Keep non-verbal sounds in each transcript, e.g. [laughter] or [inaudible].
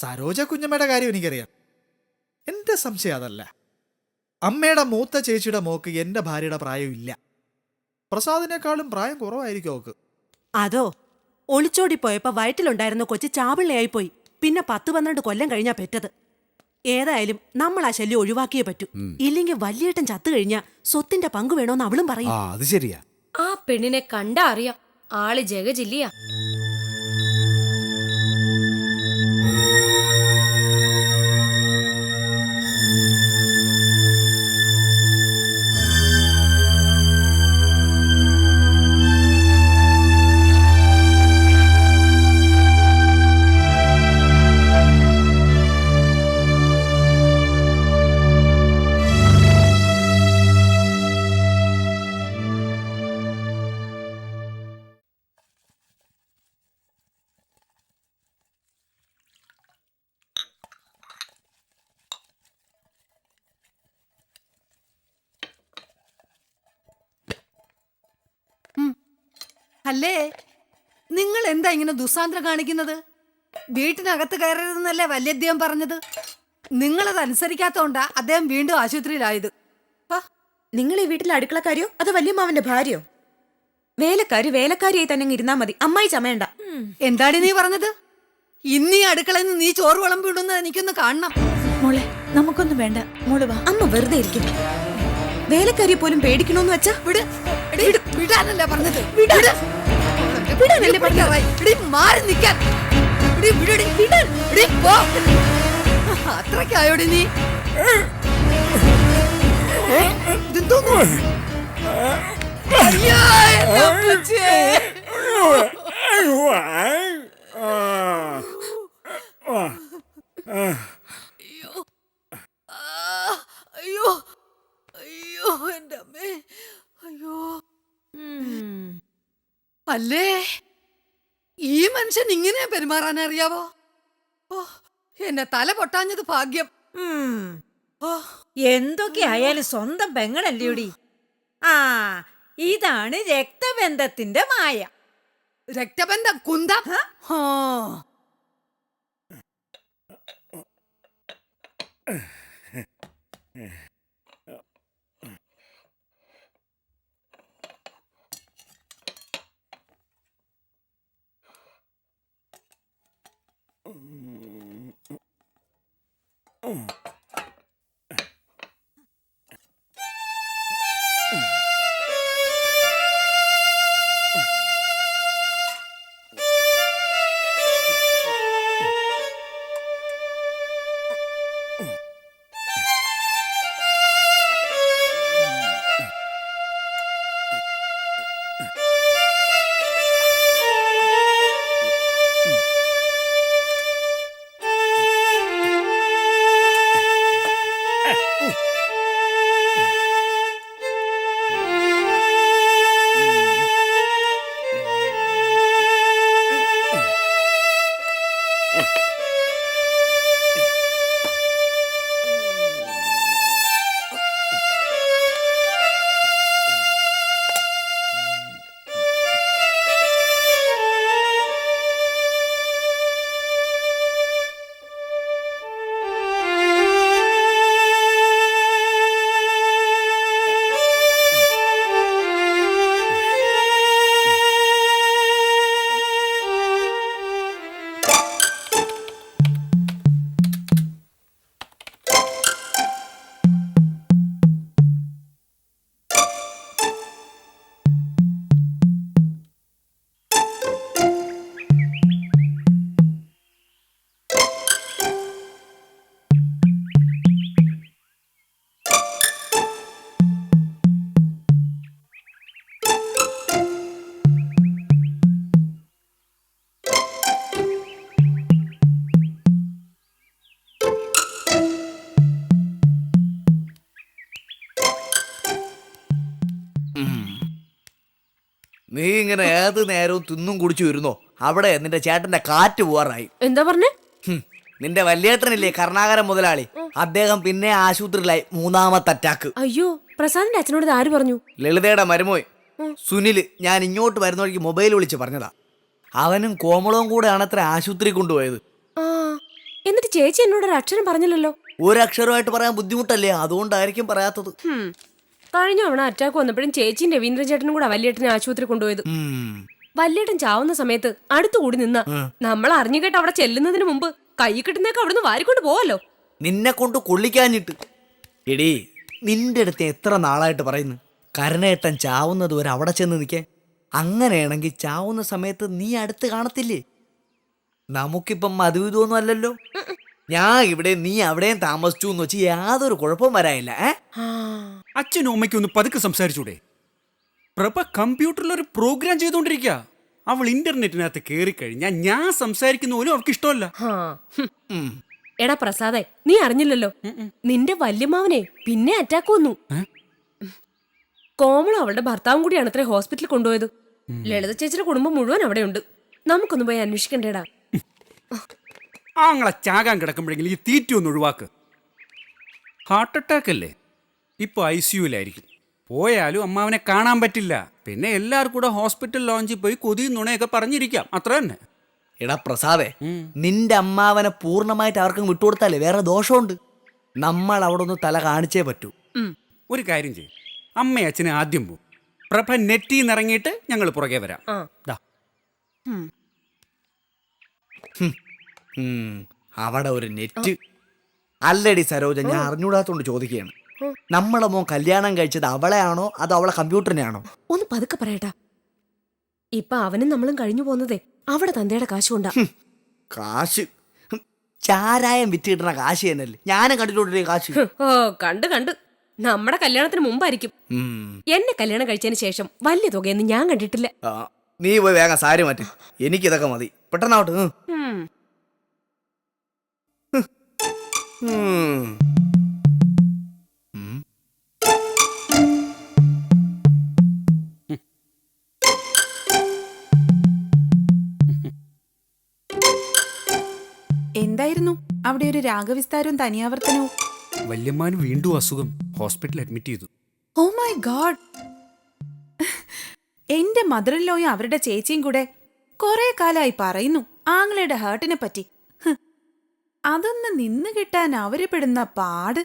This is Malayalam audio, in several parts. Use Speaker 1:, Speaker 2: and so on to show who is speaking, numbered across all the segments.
Speaker 1: സരോജ കുഞ്ഞമ്മയുടെ കാര്യം എനിക്കറിയാം. എന്റെ സംശയം അതല്ല. അമ്മയുടെ മൂത്ത ചേച്ചിയുടെ മോക്ക് എന്റെ ഭാര്യയുടെ പ്രായമില്ല പ്രസാദിനേക്കാളും പ്രായം കുറവായിരിക്കും അവക്ക്.
Speaker 2: അതോ ഒളിച്ചോടി പോയപ്പോ വയറ്റിലുണ്ടായിരുന്ന കൊച്ചു ചാവിള്ളയായി പോയി പിന്നെ പത്ത് പന്ത്രണ്ട് കൊല്ലം കഴിഞ്ഞാ പെറ്റത്. ഏതായാലും നമ്മൾ ആ ശല്യം ഒഴിവാക്കിയേ പറ്റൂ. ഇല്ലെങ്കിൽ വലിയേട്ടൻ ചത്തു കഴിഞ്ഞാ സ്വത്തിന്റെ പങ്ക് വേണോന്ന് അവളും പറയും.
Speaker 3: ആ അത് ശരിയാ.
Speaker 4: ആ പെണ്ണിനെ കണ്ടാ അറിയാം. ആൾ ജഗജില്ലിയാ.
Speaker 5: അല്ലേ? നിങ്ങൾ എന്താ ഇങ്ങനെ ദുസാന്തരം കാണിക്കുന്നത്? വീട്ടിനകത്ത് കയറരുതെന്നല്ലേ വല്യദ്ദേഹം പറഞ്ഞത്? നിങ്ങളത് അനുസരിക്കാത്തോണ്ടാ അദ്ദേഹം വീണ്ടും ആശുപത്രിയിലായത്.
Speaker 6: നിങ്ങൾ ഈ വീട്ടിലെ അടുക്കളക്കാരിയോ അതോ വല്യമ്മാവന്റെ ഭാര്യയോ? വേലക്കാരി വേലക്കാരിയായി തന്നെ അങ്ങ് ഇരുന്നാ മതി. അമ്മായി ചമയണ്ട.
Speaker 5: എന്താടി നീ പറഞ്ഞത്? ഇന്നീ അടുക്കള നിന്ന് നീ ചോറ് വിളമ്പിടുന്നത് എനിക്കൊന്ന് കാണണം.
Speaker 6: മോളെ നമുക്കൊന്നും വേണ്ട. മോൾ വാ. അമ്മ വെറുതെ ഇരിക്കും. വേലക്കാരിയെ പോലും പേടിക്കണോന്ന് വെച്ചാ
Speaker 5: വിട്. വിടാനല്ലേ പറഞ്ഞത്? വിട്. മാറി നിൽക്കാൻ. അത്രയ്ക്കായോടി നീ. ഇതെന്തോന്ന്? അല്ലേ? ഈ മനുഷ്യൻ ഇങ്ങനെ പെരുമാറാൻ അറിയാവോ? ഓ എന്നെ തല പൊട്ടാഞ്ഞത് ഭാഗ്യം. ഓ.
Speaker 7: എന്തൊക്കെ ആയാലും സ്വന്തം പെങ്ങളല്ലേടി? ആ ഇതാണ് രക്തബന്ധത്തിന്റെ മായ.
Speaker 5: രക്തബന്ധം? കുന്ത? ആ.
Speaker 8: ഇങ്ങനെ ഏത് നേരവും തിന്നും കുടിച്ചു വരുന്നോ അവിടെ നിന്റെ ചേട്ടന്റെ കാറ്റ് പോവാറായി.
Speaker 4: എന്താ പറഞ്ഞേ?
Speaker 8: ഹും, നിന്റെ വല്യേട്ടനില്ലേ കർണാകരം മുതലാളി? അദ്ദേഹം പിന്നെ ആശുപത്രിയിലായി മൂന്നാമത്തെ അറ്റാക്ക്
Speaker 4: അയ്യോ പ്രസാദിന്റെ അച്ഛനോട് ആര് പറഞ്ഞു?
Speaker 8: ലളിതയുടെ മരുമോയ് സുനിൽ ഞാൻ ഇങ്ങോട്ട് വരുന്ന വഴിക്ക് മൊബൈൽ വിളിച്ച് പറഞ്ഞതാ. അവനും കോമളവും കൂടെയാണ് അത്ര ആശുപത്രി കൊണ്ടുപോയത്.
Speaker 4: ആ എന്നിട്ട് ചേച്ചി എന്നോട് ഒരു അക്ഷരം പറഞ്ഞില്ലല്ലോ?
Speaker 8: ഒരക്ഷരമായിട്ട് പറയാൻ ബുദ്ധിമുട്ടല്ലേ? അതുകൊണ്ടായിരിക്കും പറയാത്തത്.
Speaker 4: ഹും. കഴിഞ്ഞ തവണ അറ്റാക്ക് വന്നപ്പോഴും ചേച്ചിയും രവീന്ദ്രൻ ചേട്ടനും കൂടെ വല്യേട്ടനെ ആശുപത്രി കൊണ്ടുപോയത്. വല്യേട്ടൻ ചാവുന്ന സമയത്ത് അടുത്തുകൂടി നിന്ന നമ്മൾ അറിഞ്ഞു കേട്ട് അവിടെ ചെല്ലുന്നതിന് മുമ്പ് കൈ കിട്ടുന്നേക്ക് അവിടുന്ന് വാരിക്കൊണ്ട് പോവല്ലോ.
Speaker 8: നിന്നെ കൊണ്ട് കൊള്ളിക്കാഞ്ഞിട്ട്. എടീ നിന്റെ അടുത്ത് എത്ര നാളായിട്ട് പറയുന്നു? കരുണേട്ടൻ ചാവുന്നത് വരെ അവിടെ ചെന്ന് നിൽക്കേ. അങ്ങനെയാണെങ്കിൽ ചാവുന്ന സമയത്ത് നീ അടുത്ത് കാണത്തില്ലേ? നമുക്കിപ്പം മധുവിധമൊന്നും അല്ലല്ലോ. ഞാൻ ഇവിടെ നീ അവിടെയും താമസിച്ചു എന്ന് വെച്ച് യാതൊരു കുഴപ്പവും വരാനില്ല ഏ?
Speaker 3: അച്ഛനും അമ്മയ്ക്കും ഒന്ന് പതുക്കെ സംസാരിച്ചൂടെ. പ്രഭ കമ്പ്യൂട്ടറിൽ ഒരു പ്രോഗ്രാം ചെയ്തുകൊണ്ടിരിക്കുക അവൾ ഇന്റർനെറ്റിനകത്ത് കയറി കഴിഞ്ഞാൽ ഞാൻ സംസാരിക്കുന്ന പോലും അവൾക്ക് ഇഷ്ടമല്ല.
Speaker 4: ഹാ. ഹും. എടാ പ്രസാദേ നീ അറിഞ്ഞില്ലല്ലോ. നിന്റെ വല്യമാവനെ പിന്നെ അറ്റാക്ക് വന്നു. കോമൾ അവളുടെ ഭർത്താവും കൂടിയാണ് അത്ര ഹോസ്പിറ്റലിൽ കൊണ്ടുപോയത്. ലളിത ചേച്ചിയുടെ കുടുംബം മുഴുവൻ അവിടെയുണ്ട്. നമുക്കൊന്ന് പോയി അന്വേഷിക്കണ്ടേടാ.
Speaker 3: ആങ്ങളെ ചാകാൻ കിടക്കുമ്പോഴെങ്കിലും ഈ തീറ്റ ഒന്ന് ഒഴിവാക്ക്. ഹാർട്ട് അറ്റാക്ക് അല്ലേ? ഇപ്പോൾ ഐ സിയുലായിരിക്കും പോയാലും അമ്മാവനെ കാണാൻ പറ്റില്ല. പിന്നെ എല്ലാവർക്കും കൂടെ ഹോസ്പിറ്റൽ ലോഞ്ചിൽ പോയി കൊതിയും നുണയൊക്കെ പറഞ്ഞിരിക്കാം. അത്ര തന്നെ.
Speaker 8: എടാ പ്രസാദേ നിന്റെ അമ്മാവനെ പൂർണമായിട്ട് ആർക്കും വിട്ടുകൊടുത്താലേ വേറെ ദോഷമുണ്ട്? നമ്മൾ അവിടെ ഒന്ന് തല കാണിച്ചേ പറ്റൂ.
Speaker 3: ഒരു കാര്യം ചെയ്യും. അമ്മ അച്ഛനെ ആദ്യം പോകും പ്രഭ നെറ്റിൽ നിന്നിറങ്ങിയിട്ട് ഞങ്ങൾ പുറകെ വരാം. ദാ.
Speaker 8: ഉം, അവിടെ ഒരു നെറ്റ്. അല്ലടി സരോജ ഞാൻ അറിഞ്ഞൂടാത്തോണ്ട് ചോദിക്കുകയാണ്. നമ്മളെ മോൻ കല്യാണം കഴിച്ചത് അവളെയാണോ അതോ അവളെ കമ്പ്യൂട്ടറിനെയാണോ?
Speaker 4: ഒന്ന് പതുക്കെ പറയട്ടാ. ഇപ്പൊ അവനും നമ്മളും കഴിഞ്ഞു പോകുന്നതേ. അവിടെ തന്തയുടെ കാശ് കൊണ്ടാ
Speaker 8: കാശ്. ഹും, ചാരായം വിറ്റ് കിട്ടുന്ന കാശ് തന്നെയല്ലേ. ഞാനും കണ്ടിട്ടുണ്ട് കാശ്?
Speaker 4: ഓ കണ്ട് കണ്ട്. നമ്മുടെ കല്യാണത്തിന് മുമ്പായിരിക്കും.
Speaker 8: ഉം.
Speaker 4: എന്നെ കല്യാണം കഴിച്ചതിന് ശേഷം വലിയ തുകയൊന്നും ഞാൻ കണ്ടിട്ടില്ല.
Speaker 8: ആ, നീ പോയി വേഗം സാരി മാറ്റി. എനിക്കിതൊക്കെ മതി. പെട്ടെന്നാവട്ടെ ഉം.
Speaker 6: എന്തായിരുന്നു? അവിടെ ഒരു രാഗവിസ്താരവും തനിയാവർത്തനവും.
Speaker 3: വല്യമ്മാന് വീണ്ടും അസുഖം. ഹോസ്പിറ്റലിൽ അഡ്മിറ്റ് ചെയ്തു.
Speaker 6: Oh my god. എന്റെ മദറിലോയും അവരുടെ ചേച്ചിയും കൂടെ കുറെ കാലായി പറയുന്നു ആങ്ങളുടെ ഹേർട്ടിനെ പറ്റി. അതൊന്ന് നിന്ന് കിട്ടാൻ അവർ പെടുന്ന പാട്.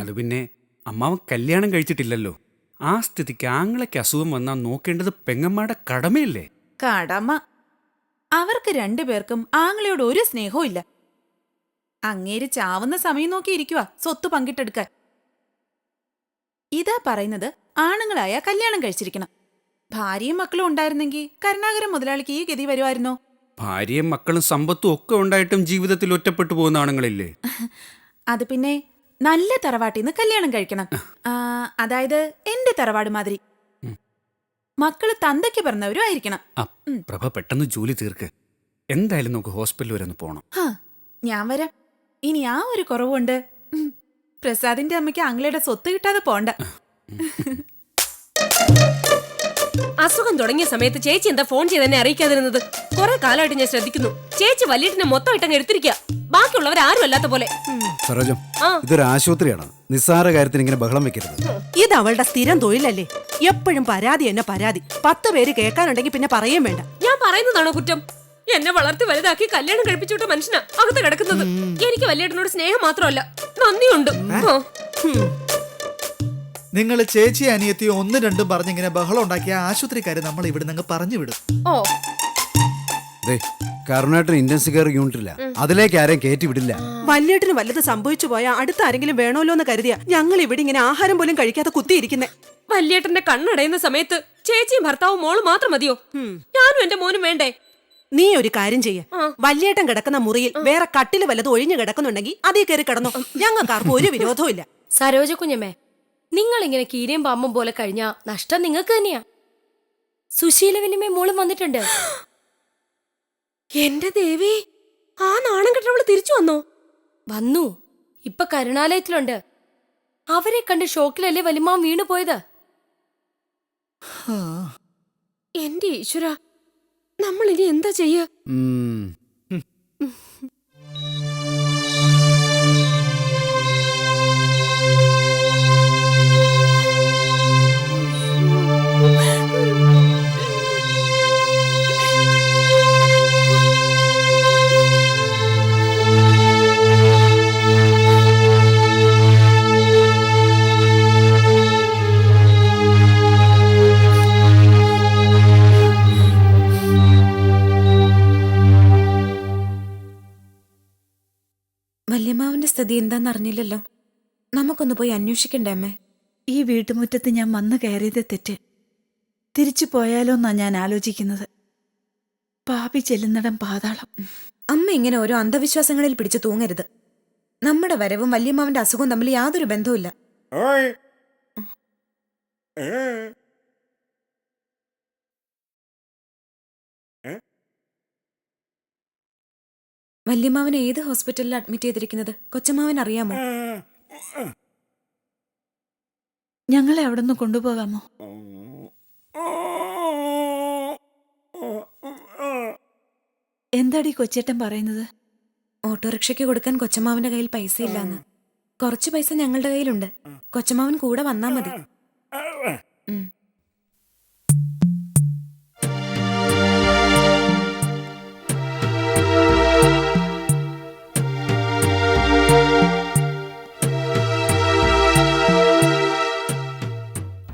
Speaker 3: അത് പിന്നെ അമ്മാവൻ കല്യാണം കഴിച്ചിട്ടില്ലല്ലോ. ആ സ്ഥിതിക്ക് ആങ്ങളയ്ക്ക് അസുഖം വന്നാൽ നോക്കേണ്ടത് പെങ്ങമ്മയുടെ കടമയല്ലേ?
Speaker 6: കടമ. അവർക്ക് രണ്ടുപേർക്കും ആങ്ങളയോട് ഒരു സ്നേഹവും ഇല്ല. അങ്ങേര് ചാവുന്ന സമയം നോക്കി ഇരിക്കുക സ്വത്ത് പങ്കിട്ടെടുക്കാൻ. ഇതാ പറയുന്നത് ആണുങ്ങളായ കല്യാണം കഴിച്ചിരിക്കണം. ഭാര്യയും മക്കളും ഉണ്ടായിരുന്നെങ്കിൽ കരുണാകരൻ മുതലാളിക്ക് ഈ ഗതി വരുമായിരുന്നോ
Speaker 3: ഭാര്യയും മക്കളും സമ്പത്തും ഒക്കെ ഉണ്ടായിട്ടും ജീവിതത്തിൽ ഒറ്റപ്പെട്ടു പോകുന്ന ആണുങ്ങളില്ലേ? [laughs]
Speaker 6: അത് പിന്നെ നല്ല തറവാട്ടിന്ന് കല്യാണം കഴിക്കണം. ആ, അതായത് എന്റെ തറവാട് മാതിരി. മക്കൾ തന്തയ്ക്ക് പറഞ്ഞവരും ആയിരിക്കണം.
Speaker 3: ആ പ്രഭ പെട്ടെന്ന് ജോലി തീർക്ക്. എന്തായാലും നമുക്ക് ഹോസ്പിറ്റൽ വരെ ഒന്ന് പോകണം
Speaker 6: ഹാ, ഞാൻ വരാം. ഇനി ആ ഒരു കുറവുണ്ട്. ഉം. പ്രസാദിന്റെ അമ്മയ്ക്ക് ആംഗ്ലയുടെ സ്വത്ത് കിട്ടാതെ പോണ്ട. [laughs]
Speaker 4: അസുഖം തുടങ്ങിയ സമയത്ത് ചേച്ചി എന്താ ഫോൺ ചെയ്ത് എന്നെ അറിയിക്കാതിരുന്നത്? കുറെ കാലമായിട്ട് ഞാൻ ശ്രദ്ധിക്കുന്നു. ചേച്ചി വല്യേട്ടിനെ മൊത്തം ഇട്ടങ്ങ് എടുത്തിരിക്കുക ബാക്കിയുള്ളവർ ആരും അല്ലാത്ത പോലെ.
Speaker 9: സരോജം ഇതൊരു ആശുപത്രിയാണ്. നിസ്സാര കാര്യത്തിന് ഇങ്ങനെ ബഹളം വെക്കരുത്.
Speaker 2: ഇത് അവളുടെ സ്ഥിരം തൊഴിലല്ലേ? എപ്പോഴും പരാതി എന്നെ പരാതി. പത്ത് പേര് കേൾക്കാനുണ്ടെങ്കിൽ പിന്നെ പറയേം വേണ്ട.
Speaker 4: ഞാൻ പറയുന്നതാണോ കുറ്റം? എന്നെ വളർത്തി വലുതാക്കി കല്യാണം കഴിപ്പിച്ചുവിട്ട മനുഷ്യനാ അകത്ത് കിടക്കുന്നത്. എനിക്ക് വല്യേട്ടനോട് സ്നേഹം മാത്രമല്ല. നന്ദിയുണ്ട്.
Speaker 1: നിങ്ങൾ ചേച്ചി അനിയത്തിയോ ഒന്ന് രണ്ടും പറഞ്ഞിങ്ങനെ ബഹളം ഉണ്ടാക്കിയ ആശുപത്രിക്കാര് നമ്മൾ ഇവിടെ നിന്ന് പറഞ്ഞു വിടും.
Speaker 4: ഓ.
Speaker 9: ദേ കരുണാട്ടൻ ഇന്റൻസീവ് കെയർ യൂണിറ്റില്ല. അതിലേക്ക് ആരെയും കയറ്റി വിടില്ല.
Speaker 2: വല്യേട്ടിന് വല്ലത് സംഭവിച്ചു പോയാൽ അടുത്ത ആരെങ്കിലും വേണമല്ലോ എന്ന് കരുതിയ ഞങ്ങൾ ഇവിടെ ഇങ്ങനെ ആഹാരം പോലും കഴിക്കാതെ കുത്തിയിരിക്കുന്നേ.
Speaker 4: വല്യേട്ടന്റെ കണ്ണടയുന്ന സമയത്ത് ചേച്ചിയും ഭർത്താവും മോളും മാത്രം മതിയോ? ഞാനും എന്റെ മോനും വേണ്ടേ?
Speaker 2: നീ ഒരു കാര്യം ചെയ്യ. വല്യേട്ടൻ കിടക്കുന്ന മുറിയിൽ വേറെ കട്ടിൽ വല്ലത് ഒഴിഞ്ഞു കിടക്കുന്നുണ്ടെങ്കിൽ അതേ കയറി കിടന്നു. ഞങ്ങൾക്കാർക്കും ഒരു വിരോധവും ഇല്ല.
Speaker 4: സരോജ കുഞ്ഞമ്മേ നിങ്ങൾ ഇങ്ങനെ കീരയും പാമ്പും പോലെ കഴിഞ്ഞാ നഷ്ടം നിങ്ങൾക്ക് തന്നെയാ. സുശീലവിനിമേ മോളും വന്നിട്ടുണ്ട്. എന്റെ ദേവി ആ നാണം കെട്ടവൾ തിരിച്ചു വന്നോ? വന്നു. ഇപ്പൊ കരുണാലയത്തിലുണ്ട്. അവരെ കണ്ട് ഷോക്കിലല്ലേ വലിമാൻ വീണു പോയത്? എന്റെ ഈശ്വര നമ്മൾ ഇനി എന്താ ചെയ്യ?
Speaker 6: എന്താണെന്നറിഞ്ഞില്ലല്ലോ നമുക്കൊന്ന് പോയി അന്വേഷിക്കണ്ടേ അമ്മേ?
Speaker 5: ഈ വീട്ടുമുറ്റത്ത് ഞാൻ വന്നു കയറിയത് തെറ്റ്. തിരിച്ചു പോയാലോന്നാ ഞാൻ ആലോചിക്കുന്നത്. പാപി ചെല്ലുന്നിടം പാതാളം.
Speaker 6: അമ്മ ഇങ്ങനെ ഓരോ അന്ധവിശ്വാസങ്ങളിൽ പിടിച്ചു തൂങ്ങരുത്. നമ്മുടെ വരവും വല്യമ്മാവന്റെ അസുഖവും തമ്മിൽ യാതൊരു ബന്ധവുമില്ല. വല്യമ്മാവനെ ഏത് ഹോസ്പിറ്റലിൽ അഡ്മിറ്റ് ചെയ്തിരിക്കുന്നത്? കൊച്ചമ്മാവൻ അറിയാമോ?
Speaker 5: ഞങ്ങളെ അവിടെ നിന്ന് കൊണ്ടുപോകാമോ? എന്താടി കൊച്ചേട്ടൻ പറയുന്നത്?
Speaker 6: ഓട്ടോറിക്ഷയ്ക്ക് കൊടുക്കാൻ കൊച്ചമ്മാവന്റെ കയ്യിൽ പൈസ ഇല്ലാന്ന് കുറച്ച് പൈസ ഞങ്ങളുടെ കയ്യിലുണ്ട്. കൊച്ചമ്മാവൻ കൂടെ വന്നാ മതി. ഉം.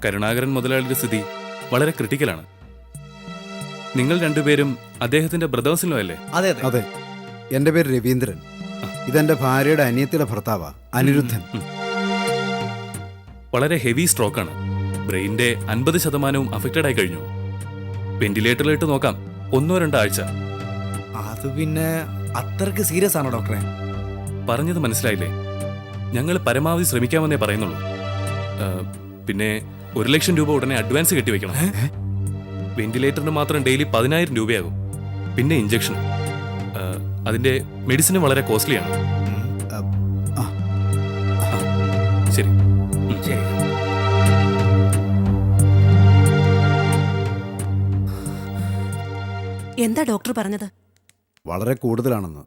Speaker 10: കരുണാകരൻ മുതലാളിയുടെ സ്ഥിതി വളരെ ക്രിട്ടിക്കലാണ്. നിങ്ങൾ രണ്ടുപേരും അദ്ദേഹത്തിന്റെ ബ്രദേഴ്സിലോ അല്ലേ?
Speaker 8: അതെ അതെ.
Speaker 9: എന്റെ എന്റെ പേര് രവീന്ദ്രൻ. ഇതെന്റെ ഭാര്യയുടെ അനിയത്തിയുടെ ഭർത്താവാ അനിരുദ്ധൻ.
Speaker 10: വളരെ ഹെവി സ്ട്രോക്കാണ് ബ്രെയിനിന്റെ അൻപത് ശതമാനവും അഫക്റ്റഡ് ആയി കഴിഞ്ഞു. വെന്റിലേറ്ററിലിട്ട് നോക്കാം. ഒന്നോ രണ്ടോ ആഴ്ച.
Speaker 8: അത് പിന്നെ അത്രയ്ക്ക് സീരിയസ് ആണോ ഡോക്ടറെ
Speaker 10: പറഞ്ഞത് മനസ്സിലായില്ലേ? ഞങ്ങൾ പരമാവധി ശ്രമിക്കാമെന്നേ പറയുന്നുള്ളൂ. പിന്നെ ഒരു ലക്ഷം രൂപ ഉടനെ അഡ്വാൻസ് കെട്ടിവെക്കണം വെന്റിലേറ്ററിന് മാത്രം ഡെയിലി പതിനായിരം രൂപയാകും. പിന്നെ ഇഞ്ചക്ഷൻ അതിന്റെ മെഡിസിനും വളരെ കോസ്റ്റ്ലിയാണ്. ശരി.
Speaker 8: ശരി.
Speaker 2: എന്താ ഡോക്ടർ പറഞ്ഞത്?
Speaker 9: വളരെ കൂടുതലാണെന്ന്.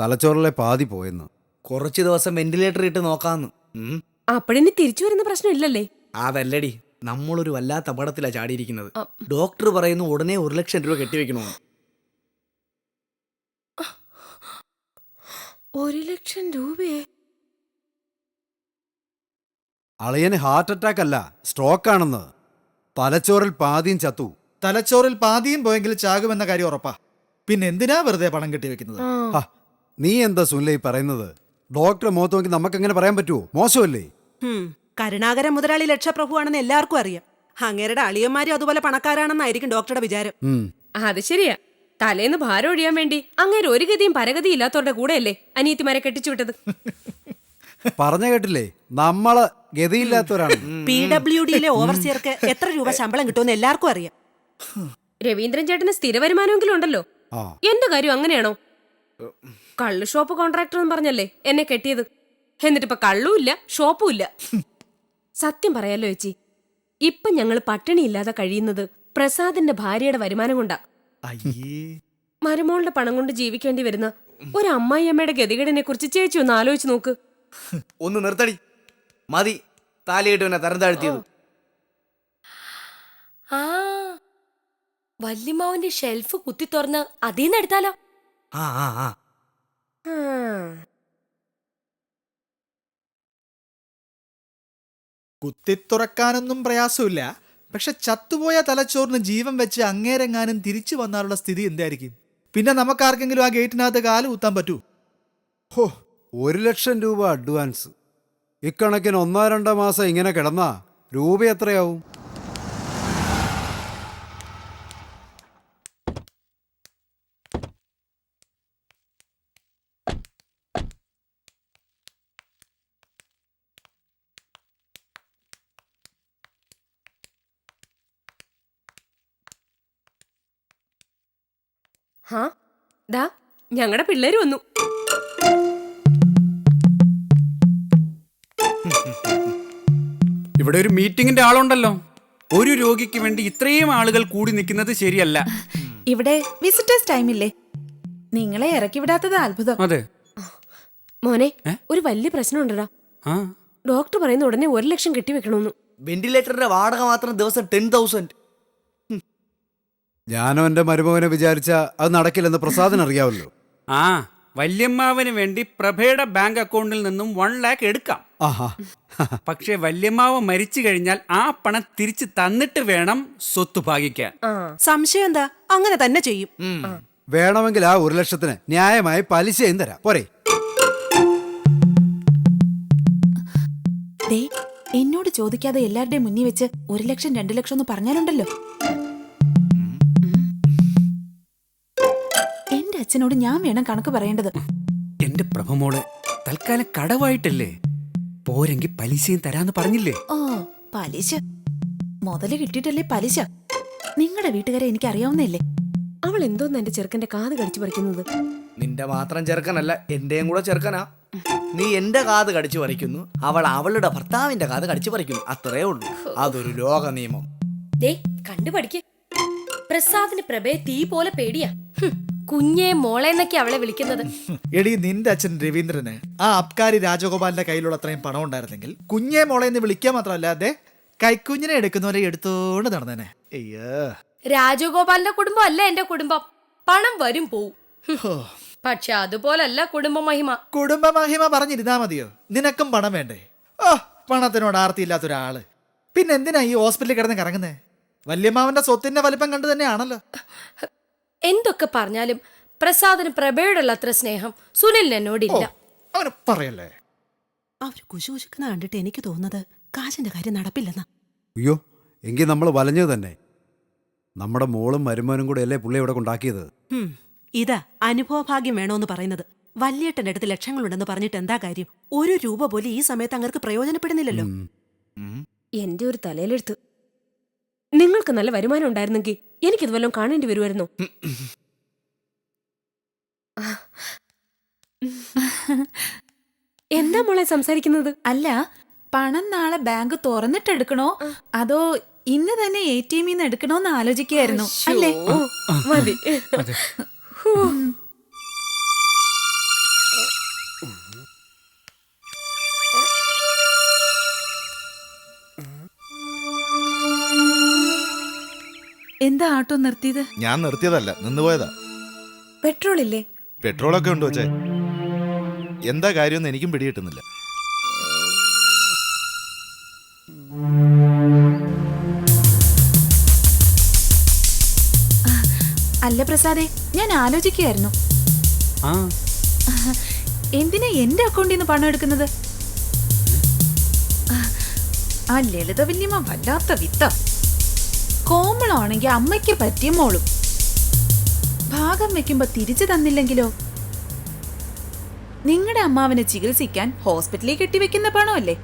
Speaker 9: തലച്ചോറിലെ പാതി പോയെന്ന്.
Speaker 8: കുറച്ച് ദിവസം വെന്റിലേറ്റർ ഇട്ട് നോക്കാന്ന്.
Speaker 4: അപ്പോഴിനി തിരിച്ചു വരുന്ന പ്രശ്നമില്ലല്ലേ
Speaker 8: അതല്ലടി നമ്മളൊരു വല്ലാത്ത അപകടത്തിലാ ചാടിയിരിക്കുന്നത്. ഡോക്ടർ പറയുന്നു ഉടനെ ഒരു ലക്ഷം രൂപ കെട്ടിവെക്കണമെന്ന്.
Speaker 4: ഒരു ലക്ഷം രൂപയെ
Speaker 9: അളയന് ഹാർട്ട് അറ്റാക്ക് അല്ല സ്ട്രോക്ക് ആണെന്ന് തലച്ചോറിൽ പാതിയും ചത്തു.
Speaker 1: തലച്ചോറിൽ പാതിയും പോയെങ്കിൽ ചാകുമെന്ന കാര്യം ഉറപ്പാ. പിന്നെ എന്തിനാ വെറുതെ പണം കെട്ടിവെക്കുന്നത്?
Speaker 9: ഹ, നീ എന്താ സുനില ഈ പറയുന്നത്? ഡോക്ടറെ മുഖത്ത് നോക്കി നമുക്ക് എങ്ങനെ പറയാൻ പറ്റുമോ മോശമല്ലേ?
Speaker 2: ഹും, കരുണാകരൻ മുതലാളി ലക്ഷപ്രഭുവാണെന്ന് എല്ലാവർക്കും അറിയാം. അങ്ങേരുടെ അളിയന്മാരും അതുപോലെ പണക്കാരാണെന്നായിരിക്കും ഡോക്ടറുടെ വിചാരം.
Speaker 4: അത് ശരിയാ. തലേന്ന് ഭാരം ഒഴിയാൻ വേണ്ടി അങ്ങേര് ഒരു ഗതിയും പരഗതി ഇല്ലാത്തവരുടെ കൂടെയല്ലേ അനിയത്തിമാരെ കെട്ടിച്ചു വിട്ടത്? [laughs]
Speaker 9: പറഞ്ഞ കേട്ടില്ലേ? നമ്മൾ ഗതിയില്ലാത്തവരാണ്.
Speaker 2: പി ഡബ്ല്യു ഡിയിലെ ഓവർസിയർക്ക് എത്ര രൂപ ശമ്പളം കിട്ടുമെന്ന് എല്ലാവർക്കും അറിയാം.
Speaker 4: രവീന്ദ്രൻ ചേട്ടന് സ്ഥിര വരുമാനമെങ്കിലും ഉണ്ടല്ലോ.
Speaker 9: ആ.
Speaker 4: എന്റെ കാര്യം അങ്ങനെയാണോ? കള്ളു ഷോപ്പ് കോൺട്രാക്ടർ എന്ന് പറഞ്ഞല്ലേ എന്നെ കെട്ടിയത്? എന്നിട്ട് കള്ളുമില്ല കള്ളും ഇല്ല ഷോപ്പും ഇല്ല. സത്യം പറയാലോ ചേച്ചി ഇപ്പൊ ഞങ്ങൾ പട്ടിണിയില്ലാതെ കഴിയുന്നത് പ്രസാദിന്റെ ഭാര്യയുടെ വരുമാനം കൊണ്ടാ.
Speaker 8: അയ്യേ.
Speaker 4: മരുമോളുടെ പണം കൊണ്ട് ജീവിക്കേണ്ടി വരുന്ന ഒരു അമ്മായിയമ്മയുടെ ഗതികേടിനെ കുറിച്ച് ചേച്ചി ഒന്ന് ആലോചിച്ച് നോക്ക്.
Speaker 8: ഒന്ന് നിർത്തടി. മതി താലിയിട്ട് എന്നെ തരം താഴ്ത്തിയത്.
Speaker 11: ആ വല്യമാവന്റെ ഷെൽഫ് കുത്തി തുറന്ന് അതീന്ന് എടുത്താലോ?
Speaker 8: ആ ആ. ആ.
Speaker 1: കുത്തിത്തുറക്കാനൊന്നും പ്രയാസമില്ല പക്ഷെ ചത്തുപോയ തലച്ചോറിന് ജീവൻ വെച്ച് അങ്ങേരെങ്ങാനും തിരിച്ചു വന്നാലുള്ള സ്ഥിതി എന്തായിരിക്കും? പിന്നെ നമുക്കാർക്കെങ്കിലും ആ ഗേറ്റിനകത്ത് കാൽ കുത്താൻ പറ്റൂ?
Speaker 9: ഹോ ഒരു ലക്ഷം രൂപ അഡ്വാൻസ്. ഇക്കണക്കിന് ഒന്നോ രണ്ടോ മാസം ഇങ്ങനെ കിടന്നാ രൂപ എത്രയാവും?
Speaker 4: ഹാ ദാ ഞങ്ങളുടെ പിള്ളേര് വന്നു.
Speaker 3: ഇവിടെ ഒരു മീറ്റിംഗിന്റെ ആളുണ്ടല്ലോ. ഒരു രോഗിക്ക് വേണ്ടി ഇത്രയും ആളുകൾ കൂടി നിൽക്കുന്നത് ശരിയല്ല.
Speaker 6: ഇവിടെ വിസിറ്റേഴ്സ് ടൈമില്ലേ? നിങ്ങളെ ഇറക്കി വിടാത്തത് അത്ഭുതം.
Speaker 3: അതെ.
Speaker 4: മോനെ ഒരു വലിയ പ്രശ്നം
Speaker 3: ഉണ്ടടാ
Speaker 4: ഡോക്ടർ പറയുന്ന ഉടനെ ഒരു ലക്ഷം കെട്ടിവെക്കണമെന്ന്
Speaker 8: വെന്റിലേറ്ററിന്റെ വാടക മാത്രം ദിവസം ടെൻ തൗസൻഡ്.
Speaker 9: ഞാനോ എന്റെ മരുമകനെ വിചാരിച്ച അത് നടക്കില്ലെന്ന് പ്രസാദൻ അറിയാമല്ലോ
Speaker 3: ആ വല്യമ്മാവിന് വേണ്ടി പ്രഭയുടെ ബാങ്ക് അക്കൗണ്ടിൽ നിന്നും വൺ ലാക്ക് എടുക്കാം.
Speaker 9: പക്ഷെ
Speaker 3: പക്ഷേ വല്യമ്മാവ് മരിച്ചു കഴിഞ്ഞാൽ ആ പണം തിരിച്ചു തന്നിട്ട് വേണം സ്വത്ത് ഭാഗിക്കാൻ.
Speaker 2: സംശയം എന്താ? അങ്ങനെ തന്നെ ചെയ്യും.
Speaker 9: വേണമെങ്കിൽ ആ ഒരു ലക്ഷത്തിന് ന്യായമായി പലിശയും തരാം. പോരെ.
Speaker 6: ദേ എന്നോട് ചോദിക്കാതെ എല്ലാവരുടെയും മുന്നിൽ വെച്ച് ഒരു ലക്ഷം രണ്ടു ലക്ഷം എന്ന് പറഞ്ഞാലുണ്ടല്ലോ. അച്ഛനോട് ഞാൻ വേണം കണക്ക് പറയേണ്ടത്.
Speaker 3: എന്റെ പ്രഭമോളെ തൽക്കാലം കടവായിട്ടല്ലേ? പോരെങ്കിൽ പലിശയും തരാന്ന് പറഞ്ഞില്ലേ?
Speaker 6: ഓ പലിശ. മുതൽ കിട്ടിയിട്ടല്ലേ പലിശ. നിങ്ങളുടെ വീട്ടുകാരെ എനിക്ക് അറിയാവുന്നല്ലേ
Speaker 4: അവൾ എന്തോന്ന് എന്റെ ചെറുക്കന്റെ കാത് കടിച്ചു പറിക്കുന്നത്?
Speaker 8: നിന്റെ മാത്രം ചെറുക്കനല്ല എന്റെയും കൂടെ ചെറുക്കനാ. നീ എന്റെ കാത് കടിച്ചു പറിക്കുന്നു അവൾ അവളുടെ ഭർത്താവിന്റെ കാത് കടിച്ചു പറിക്കുന്നു. അത്രേ ഉള്ളൂ. അതൊരു ലോക നിയമം
Speaker 11: ദേ കണ്ടുപഠിക്ക്. പ്രസാദിന് പ്രഭയെ തീ പോലെ പേടിയാ. കുഞ്ഞേ മോളെ എന്നൊക്കെ അവളെ വിളിക്കുന്നത്.
Speaker 1: എടി നിന്റെ അച്ഛൻ രവീന്ദ്രന് ആ അബ്കാരി രാജഗോപാലിന്റെ കയ്യിലുള്ള അത്രയും പണം ഉണ്ടായിരുന്നെങ്കിൽ കുഞ്ഞേ മോളെ എന്ന് വിളിക്കാൻ മാത്രമല്ല അതെ കൈക്കുഞ്ഞിനെ എടുക്കുന്നവരെ എടുത്തോണ്ട് നടന്നേനെ. അയ്യോ.
Speaker 11: രാജഗോപാലിന്റെ കുടുംബം അല്ല എന്റെ കുടുംബം. പണം വരും പോവും. പക്ഷെ അതുപോലല്ല കുടുംബ മഹിമ.
Speaker 1: കുടുംബ മഹിമ പറഞ്ഞിരുന്നാ മതിയോ? നിനക്കും പണം വേണ്ടേ? ഓ പണത്തിനോട് ആർത്തിയില്ലാത്ത ഒരാൾ. പിന്നെ എന്തിനാ ഈ ഹോസ്പിറ്റലിൽ കിടന്ന് കറങ്ങുന്നേ? വല്യമ്മാവന്റെ സ്വത്തിന്റെ വലിപ്പം കണ്ടു തന്നെയാണല്ലോ.
Speaker 11: എന്തൊക്കെ പറഞ്ഞാലും പ്രസാദിന് പ്രഭയോടുള്ള അത്ര സ്നേഹം സുനിലിന് എന്നോടില്ല.
Speaker 1: അവർ പറയല്ലേ?
Speaker 2: അവർ കുശുകുശുക്കുന്ന കണ്ടിട്ട് എനിക്ക് തോന്നുന്നത് കാശിന്റെ കാര്യം നടപ്പില്ലെന്നാ.
Speaker 9: അയ്യോ എങ്കിൽ നമ്മൾ വലഞ്ഞത് തന്നെ. നമ്മുടെ മോളും മരുമോനും കൂടെ അല്ലേ പുള്ളി ഇവിടെ കൊണ്ടാക്കിയത്?
Speaker 2: ഹും, ഇതാ അനുഭവഭാഗ്യം വേണോന്ന് പറയുന്നത്. വല്യേട്ടന്റെ അടുത്ത് ലക്ഷങ്ങളുണ്ടെന്ന് പറഞ്ഞിട്ട് എന്താ കാര്യം? ഒരു രൂപ പോലും ഈ സമയത്ത് അങ്ങർക്ക് പ്രയോജനപ്പെടുന്നില്ലല്ലോ.
Speaker 4: എന്റെ ഒരു തലയിലെടുത്ത്. നിങ്ങൾക്ക് നല്ല വരുമാനം ഉണ്ടായിരുന്നെങ്കിൽ എനിക്കിത് വല്ലതും കാണേണ്ടി വരുമായിരുന്നു എന്താ മോളെ സംസാരിക്കുന്നത്?
Speaker 6: അല്ല പണം നാളെ ബാങ്ക് തുറന്നിട്ട് എടുക്കണോ അതോ ഇന്ന് തന്നെ എ ടി എമ്മിൽ നിന്ന് എടുക്കണോന്ന് ആലോചിക്കുകയായിരുന്നു. അല്ലേ?
Speaker 4: മതി.
Speaker 6: എന്താ ആട്ടോ നിർത്തിയത്?
Speaker 12: ഞാൻ നിർത്തിയതല്ല നിന്നുപോയതാ.
Speaker 6: പെട്രോൾ ഇല്ലേ
Speaker 12: പെട്രോളൊക്കെ ഉണ്ടോ ചേ? എന്താ കാര്യമൊന്നും എനിക്കും പിടികിട്ടുന്നില്ല.
Speaker 6: അല്ല പ്രസാദേ ഞാൻ ആലോചിക്കുകയായിരുന്നു.
Speaker 3: ആ.
Speaker 6: എന്തിനാ എന്റെ അക്കൗണ്ടിൽ നിന്ന് പണം എടുക്കുന്നത്? ആ ലളിത വല്യമ്മ വല്ലാത്ത വിത്ത. കോമളാണെങ്കിൽ അമ്മയ്ക്ക് പറ്റിയ മോളും. ഭാഗം വെക്കുമ്പോ തിരിച്ചു തന്നില്ലെങ്കിലോ? നിങ്ങളുടെ അമ്മാവനെ ചികിത്സിക്കാൻ ഹോസ്പിറ്റലിൽ കെട്ടിവെക്കുന്ന പണമല്ലേ?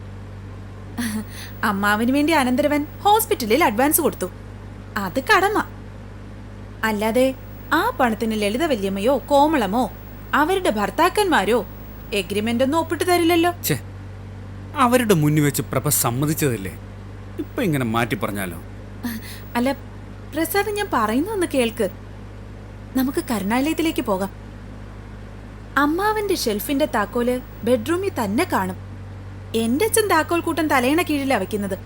Speaker 6: അമ്മാവിന് വേണ്ടി അനന്തരവൻ ഹോസ്പിറ്റലിൽ അഡ്വാൻസ് കൊടുത്തു. അത് കടമ. അല്ലാതെ ആ പണത്തിന് ലളിത വല്യമ്മയോ കോമളമോ അവരുടെ ഭർത്താക്കന്മാരോ എഗ്രിമെന്റ് ഒന്നും ഒപ്പിട്ട് തരില്ലല്ലോ.
Speaker 3: അവരുടെ മുന്നിൽ വെച്ച് പ്രഭ സമ്മതിച്ചതല്ലേ? ഇപ്പൊ ഇങ്ങനെ മാറ്റി പറഞ്ഞാലോ?
Speaker 6: അല്ല പ്രസാദ് ഞാൻ പറയുന്നു ഒന്ന് കേൾക്ക്. നമുക്ക് കരുണാലയത്തിലേക്ക് പോകാം. അമ്മാവന്റെ ഷെൽഫിന്റെ താക്കോൽ ബെഡ്റൂമിൽ തന്നെ കാണും. എന്റെ അച്ഛൻ താക്കോൽ കൂട്ടം തലയണ കീഴിലാണ് വെക്കുന്നത്.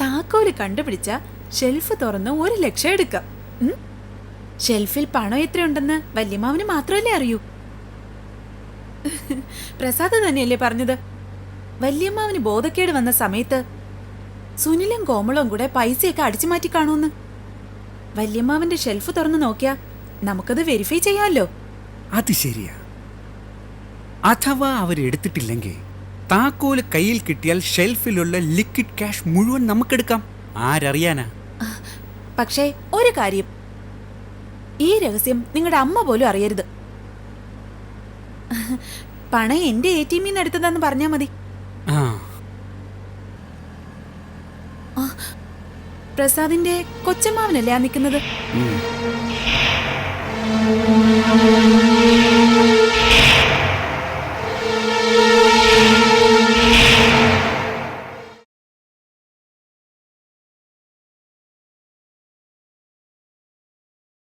Speaker 6: താക്കോൽ കണ്ടുപിടിച്ച ഷെൽഫ് തുറന്ന് ഒരു ലക്ഷം എടുക്കാം. ഷെൽഫിൽ പണം എത്രയുണ്ടെന്ന് വല്യമാവന് മാത്രമല്ലേ അറിയൂ? പ്രസാദ് തന്നെയല്ലേ പറഞ്ഞത്? വല്യമ്മാവിന് ബോധക്കേട് വന്ന സമയത്ത് സുനിലും കോമളും കൂടെ പൈസയൊക്കെ അടിച്ചു മാറ്റി കാണൂന്ന് വല്യമ്മാവന്റെ ഷെൽഫ് തുറന്നു നോക്കിയാ നമുക്കത് വെരിഫൈ ചെയ്യാമല്ലോ.
Speaker 3: അത് ശരിയാ. അഥവാ അവരെടുത്തിട്ടില്ലെങ്കിൽ താക്കോൽ കയ്യിൽ കിട്ടിയാൽ ഷെൽഫിലുള്ള ലിക്വിഡ് ക്യാഷ് മുഴുവൻ നമുക്കെടുക്കാം. ആരറിയാനാ?
Speaker 6: പക്ഷേ ഒരു കാര്യം. ഈ രഹസ്യം നിങ്ങളുടെ അമ്മ പോലും അറിയരുത്. പണം എന്റെ എ ടി എമ്മിൽ നിന്ന് എടുത്തതെന്ന് പറഞ്ഞാ മതി
Speaker 3: ആ
Speaker 6: പ്രസാദിന്റെ കൊച്ചമ്മാവനല്ലേ ആ നിൽക്കുന്നത്.